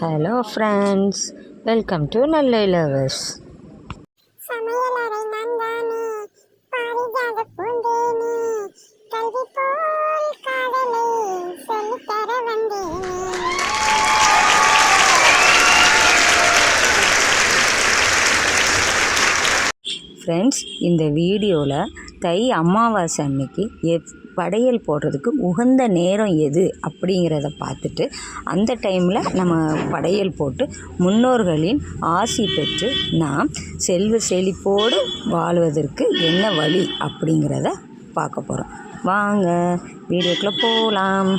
Hello friends welcome to நல்ல lovers சமையலறை நந்தானே பாரிஜாத பூந்தேனே? கல்வி போல் காதலை சொல்லித்தர வந்தேனே. ஃப்ரெண்ட்ஸ் இந்த வீடியோவில் தை அமாவாசை அன்னைக்கு எப் படையல் போடுறதுக்கு உகந்த நேரம் எது அப்படிங்கிறத பார்த்துட்டு அந்த டைமில் நம்ம படையல் போட்டு முன்னோர்களின் ஆசி பெற்று நாம் செல்வ செழிப்போடு வாழ்வதற்கு என்ன வழி அப்படிங்கிறத பார்க்க போகிறோம் வாங்க வீடியோக்குள்ளே போகலாம்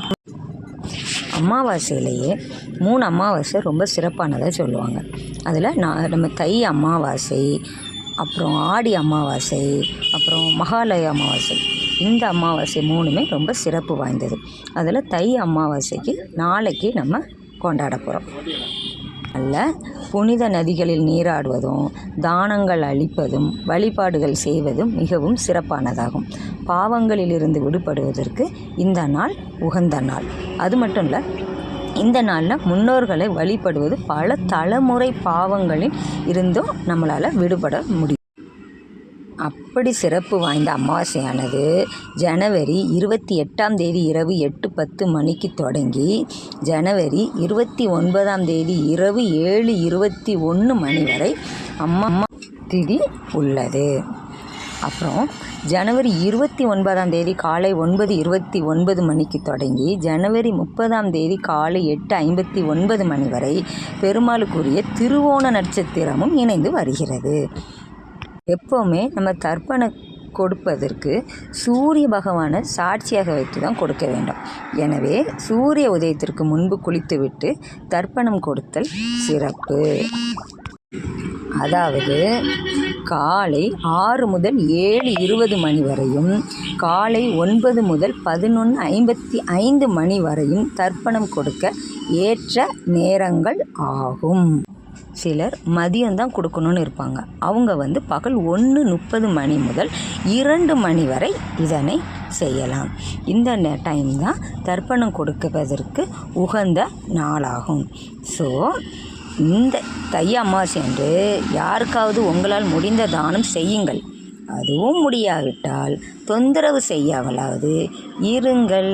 அமாவாசையிலேயே மூணு அமாவாசை ரொம்ப சிறப்பானதாக சொல்லுவாங்க. அதில் நான் நம்ம தை அமாவாசை அப்புறம் ஆடி அமாவாசை அப்புறம் மகாலய அமாவாசை. இந்த அமாவாசை மூணுமே ரொம்ப சிறப்பு வாய்ந்தது. அதில் தை அமாவாசைக்கு நாளைக்கு நம்ம கொண்டாட போகிறோம் அல்ல புனித நதிகளில் நீராடுவதும் தானங்கள் அளிப்பதும் வழிபாடுகள் செய்வதும் மிகவும் சிறப்பானதாகும். பாவங்களிலிருந்து விடுபடுவதற்கு இந்த நாள் உகந்த நாள். அது மட்டும் இல்லை இந்த நாளில் முன்னோர்களை வழிபடுவது பல தலைமுறை பாவங்களில் இருந்தும் நம்மளால் விடுபட முடியும். அப்படி சிறப்பு வாய்ந்த அமாவாசையானது ஜனவரி இருபத்தி எட்டாம் தேதி இரவு எட்டு பத்து மணிக்கு தொடங்கி ஜனவரி இருபத்தி ஒன்பதாம் தேதி இரவு ஏழு இருபத்தி ஒன்று மணி வரை அம்மா திதி உள்ளது. அப்புறம் ஜனவரி இருபத்தி ஒன்பதாம் தேதி காலை ஒன்பது இருபத்தி ஒன்பது மணிக்கு தொடங்கி ஜனவரி முப்பதாம் தேதி காலை எட்டு ஐம்பத்தி ஒன்பது மணி வரை பெருமாளுக்குரிய திருவோண நட்சத்திரமும் இணைந்து வருகிறது. எப்போவுமே நம்ம தர்ப்பணம் கொடுப்பதற்கு சூரிய பகவானை சாட்சியாக வைத்து தான் கொடுக்க வேண்டும். எனவே சூரிய உதயத்திற்கு முன்பு குளித்துவிட்டு தர்ப்பணம் கொடுத்தல் சிறப்பு. அதாவது காலை ஆறு முதல் ஏழு இருபது மணி வரையும் காலை ஒன்பது முதல் பதினொன்று ஐம்பத்தி ஐந்து மணி வரையும் தர்ப்பணம் கொடுக்க ஏற்ற நேரங்கள் ஆகும். சிலர் மதியம்தான் கொடுக்கணும்னு இருப்பாங்க. அவங்க வந்து பகல் ஒன்று முப்பது மணி முதல் இரண்டு மணி வரை இதனை செய்யலாம். இந்த டைம் தான் தர்ப்பணம் கொடுப்பதற்கு உகந்த நாளாகும். ஸோ இந்த தை அமாவாசை என்று யாருக்காவது உங்களால் முடிந்த தானம் செய்யுங்கள். அதுவும் முடியாவிட்டால் தொந்தரவு செய்யாமலாவது இருங்கள்.